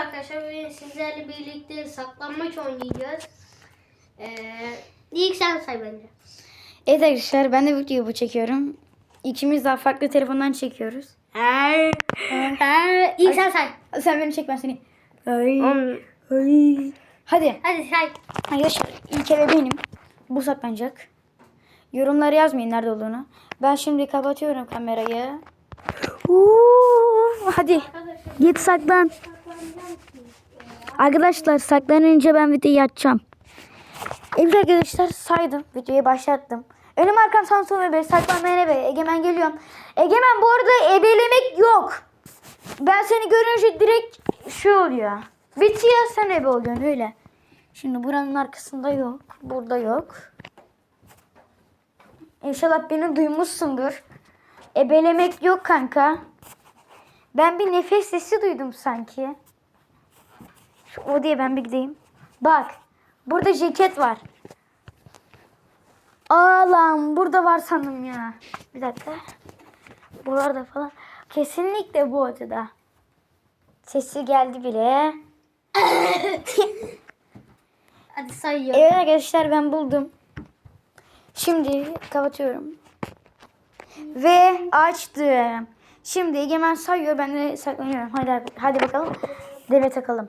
arkadaşlar. Bugün sizlerle birlikte saklanmaç oynayacağız. Ee, ilk sen say bence. Evet arkadaşlar ben de video bu çekiyorum. İkimiz daha farklı telefondan çekiyoruz. Ee, ilk sen say. Sen beni çek ben seni. Ay. Ay. Hadi. Hadi say. Arkadaşlar ilk eve benim. Bu saklanacak. Yorumlara yazmayın nerede olduğunu. Ben şimdi kapatıyorum kamerayı. Uuu, hadi. Git saklan. Arkadaşlar saklanınca ben videoyu açacağım. Evet arkadaşlar saydım. Videoyu başlattım. Önüm arkam Samsun ve saklanmayan eve. Egemen geliyorum. Egemen bu arada ebelemek yok. Ben seni görünce direkt şu oluyor. Bitiyor sen ebe oluyorsun öyle. Şimdi buranın arkasında yok. Burada yok. İnşallah beni duymuşsundur. Ebelemek yok kanka. Ben bir nefes sesi duydum sanki. Şu odaya ben bir gideyim. Bak. Burada ceket var. Aa lan burada var sandım ya. Bir dakika. Buralarda falan. Kesinlikle bu odada. Sesi geldi bile. Hadi sayıyorum. Evet arkadaşlar ben buldum. Şimdi kapatıyorum. Ve açtım. Şimdi Egemen sayıyor ben de saklanıyorum. Hadi hadi bakalım. Deve takalım.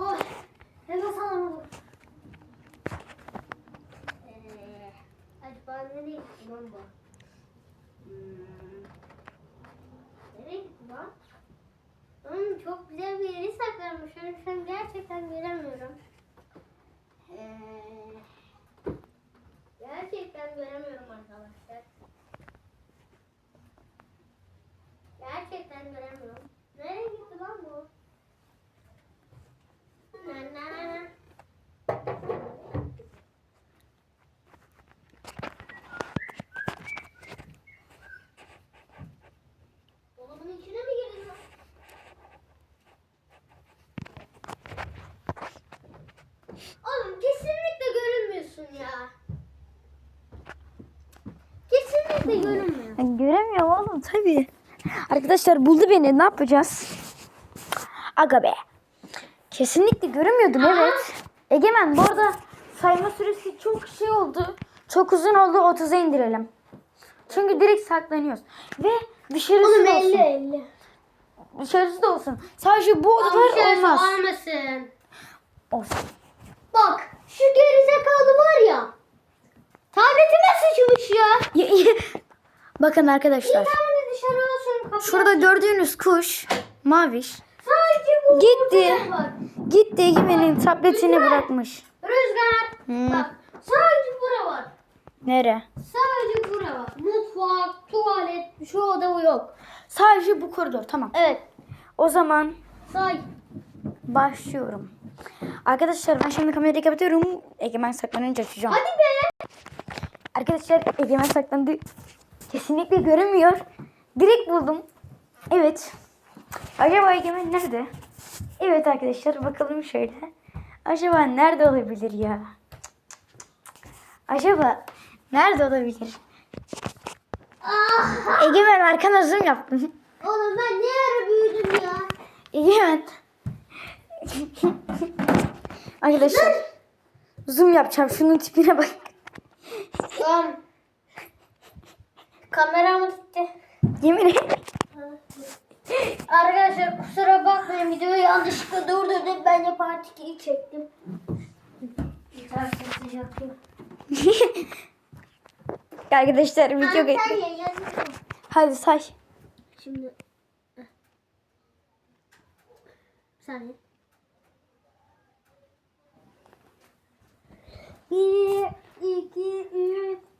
Vay. Nefes alamadım. Ee, hadi ben nereye gittim lan bu? Hmm. Nereye gittim lan? Oğlum çok güzel bir yeri saklanmış. Onu şu an gerçekten göremiyorum. Ee, gerçekten göremiyorum arkadaşlar. Gerçekten göremiyorum. Nereye gitti lan bu? Na? Oğlum kesinlikle görünmüyorsun ya. Kesinlikle görünmüyor. Ben göremiyorum oğlum tabii. Arkadaşlar buldu beni ne yapacağız? Aga be. Kesinlikle göremiyordum evet. Egemen bu arada sayma süresi çok şey oldu. Çok uzun oldu 30'a indirelim. Çünkü direkt saklanıyoruz. Ve dışarısı Oğlum da olsun. 50 50. Dışarısı da olsun. Sadece bu odalar olmaz. Olmasın. Olsun. Bak şu gerizekalı var ya. Tabletime sıçmış ya. Bakın arkadaşlar. Bir tane dışarı olsun. Şurada gördüğünüz kuş maviş. Gitti. Gitti Egemen'in tabletini bırakmış. Rüzgar. Hmm. Bak sadece bura var. Nere? Sadece bura var. Mutfak, tuvalet, şu oda yok. Sadece bu koridor tamam. Evet. O zaman Say. başlıyorum. Arkadaşlar ben şimdi kamerayı kapatıyorum. Egemen saklanınca açacağım. Hadi be. Arkadaşlar Egemen saklandı. Kesinlikle göremiyor. Direkt buldum. Evet. Acaba Egemen nerede? Evet arkadaşlar bakalım şöyle. Acaba nerede olabilir ya? Acaba nerede olabilir? Ah. Egemen arkana zoom yaptım. Oğlum ben ne ara büyüdüm ya. Egemen. Arkadaşlar zoom yapacağım. Şunun tipine bak. Tamam. Kameram gitti. Yemin ederim. Arkadaşlar kusura bakmayın videoyu yanlışlıkla durdurdum. Ben de part 2'yi çektim. Güzel sesi. Arkadaşlar video geçti. Hadi say. Şimdi eh. bir saniye. Bir, iki, üç,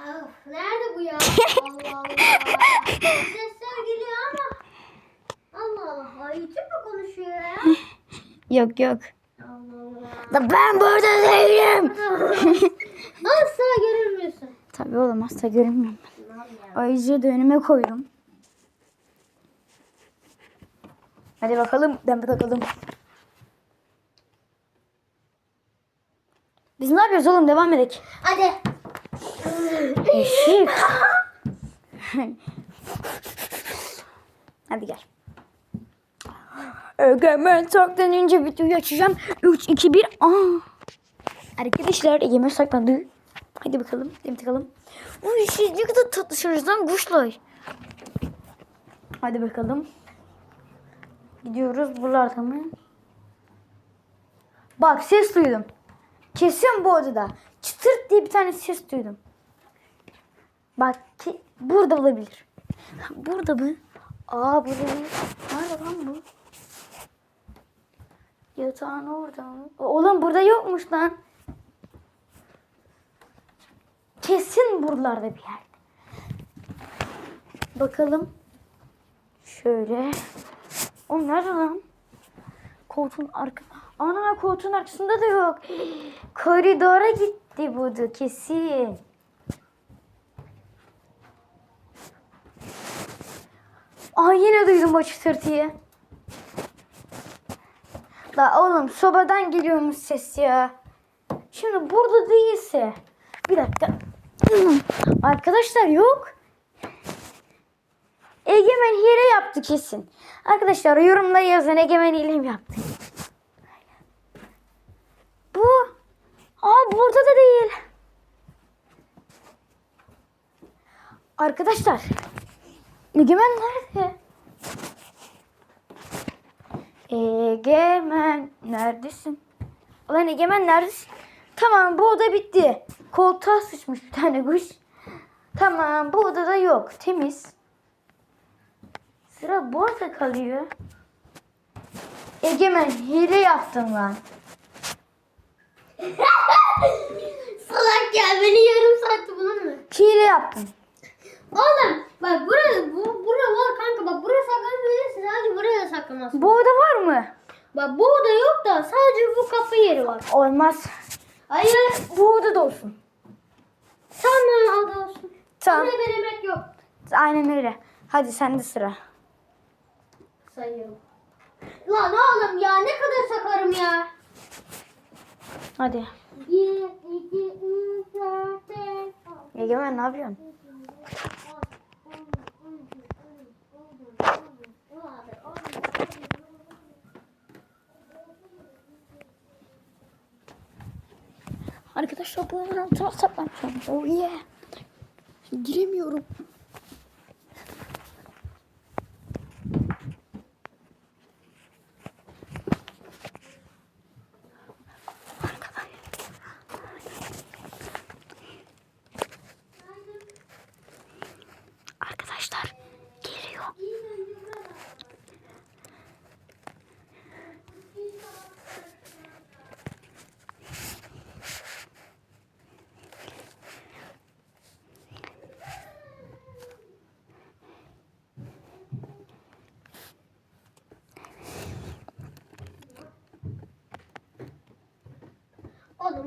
Of, nerede bu ya? Allah Allah. Sesler geliyor ama. Allah Allah. Ay YouTube mu konuşuyor ya? Yok yok. Allah Allah. Da ben burada değilim. Asla görünmüyorsun. Tabii oğlum asla görünmüyorum. Ayrıca da önüme koydum. Hadi bakalım. Ben bakalım. Biz ne yapıyoruz oğlum? Devam edelim. Hadi. Eşik. Hadi gel. Egemen saklan önce videoyu açacağım. 3, 2, 1. Aa. Arkadaşlar Egemen saklandı. Hadi bakalım. Hadi bakalım. Uy siz ne kadar tatlısınız lan kuşlar. Hadi bakalım. Gidiyoruz buralarda mı? Bak ses duydum. Kesin bu odada. Çıtırt diye bir tane ses duydum. Bak ki burada olabilir. Burada mı? Aa burada değil. Nerede lan bu? Yatağın orada mı? Oğlum burada yokmuş lan. Kesin buralarda bir yerde. Bakalım. Şöyle. O nerede lan? Koltuğun arka... Ana koltuğun arkasında da yok. Koridora gitti bu da kesin. Aa yine duydum o çıtırtıyı. La oğlum sobadan geliyormuş ses ya. Şimdi burada değilse. Bir dakika. Arkadaşlar yok. Egemen hile yaptı kesin. Arkadaşlar yorumda yazın Egemen hile mi yaptı? Bu. Aa burada da değil. Arkadaşlar. Egemen nerede? Egemen neredesin? Ulan Egemen neredesin? Tamam bu oda bitti. Koltuğa sıçmış bir tane kuş. Tamam bu odada yok. Temiz. Sıra bu odada kalıyor. Egemen hile yaptın lan. Hile yaptın. Oğlum bak burada bu bura var kanka bak buraya saklanabilirsin sadece buraya saklamazsın. Bu oda var mı? Bak bu oda yok da sadece bu kapı yeri var. Olmaz. Hayır. Bu oda da olsun. Tamam oda olsun. Tamam. Buraya denemek yok. Aynen öyle. Hadi sende sıra. Sayıyorum. Lan oğlum ya ne kadar sakarım ya. Hadi. 1, 2, 3, 18, 19, 20. Arkadaşlar bu altına saklanacağım. Oh yeah. Giremiyorum.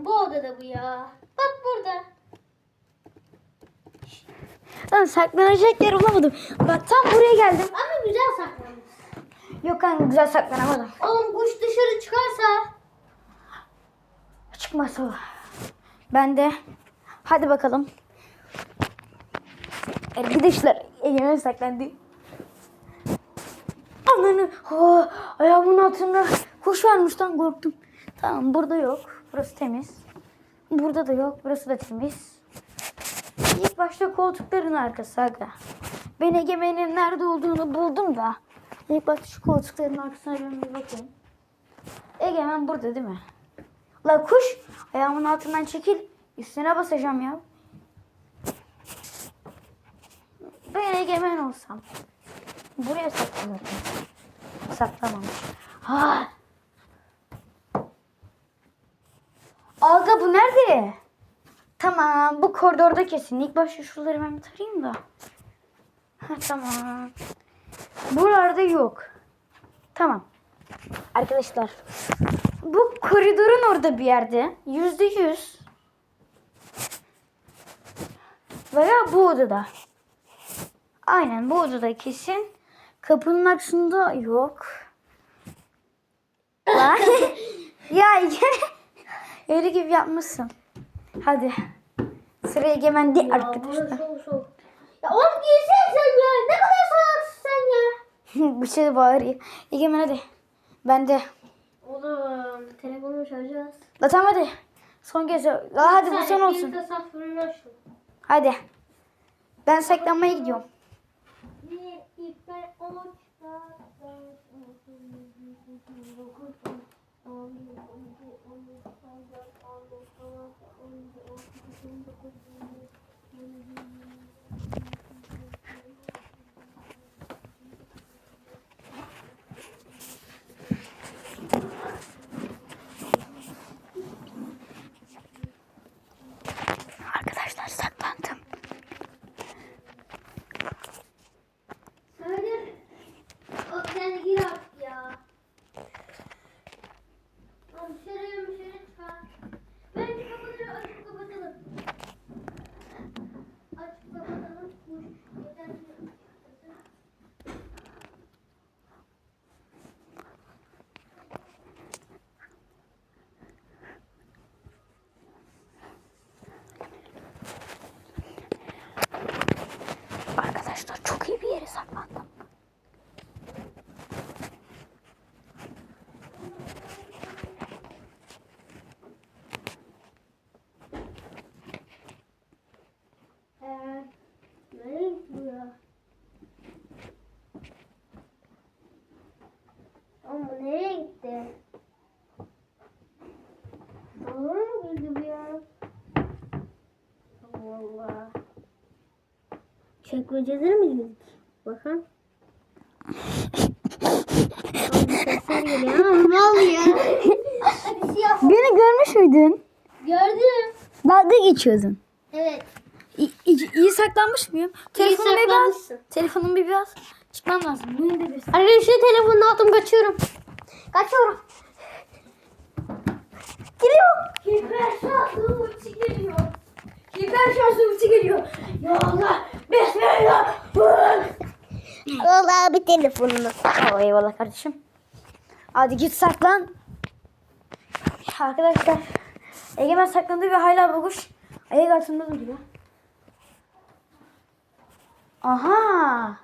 Bu odada bu ya. Bak burada. Lan saklanacak yer bulamadım. Bak tam buraya geldim. Ama güzel saklanmış. Yok kanka güzel saklanamadım. Oğlum kuş dışarı çıkarsa. Çıkmasa o. Ben de hadi bakalım. Arkadaşlar elime saklandı. Ananı oh, ayağımın altında kuş varmış lan korktum. Tamam burada yok. Burası temiz. Burada da yok. Burası da temiz. İlk başta koltukların arkası aga. Ben Egemen'in nerede olduğunu buldum da. İlk başta şu koltukların arkasına bir bakayım. Egemen burada değil mi? La kuş ayağımın altından çekil. Üstüne basacağım ya. Ben egemen olsam. Buraya saklanırdım. Saklamamış. Ha. Alga bu nerede? Tamam bu koridorda kesin. İlk başta şuraları ben bir tarayayım da. Ha, tamam. Buralarda yok. Tamam. Arkadaşlar bu koridorun orada bir yerde. Yüzde yüz. Veya bu odada. Aynen bu odada kesin. Kapının arkasında yok. Ya öyle gibi yapmışsın. Hadi. Sıra egemen değil arkadaşlar. soğuk soğuk. Ya oğlum girsene sen ya. Ne kadar salaksın sen ya. bir şey bağırıyor. Egemen hadi. Ben de. Oğlum telefonu çalacağız. La tamam hadi. Son kez. La hadi bu son olsun. Hadi. Ben saklanmaya gidiyorum. 16, 19, 20, 21, 22, Çekmeceleri mi girdik? Bakın. Sesler geliyor ama ne oluyor? Beni görmüş müydün? Gördüm. Dalga geçiyordun. Evet. İyi, iyi, iyi saklanmış mıyım? Telefonumu bir biraz. Telefonumu bir biraz. Çıkmam lazım. Bunu da bir. Arkadaşlar telefonunu aldım kaçıyorum. Kaçıyorum. Geliyor. Ulti geliyor. Hiper şarjı ulti geliyor. Ya Allah. Bismillah. Al abi telefonunu. Oh, eyvallah kardeşim. Hadi git saklan. Arkadaşlar. Egemen saklandı ve hala bu kuş ayak altında duruyor. Aha.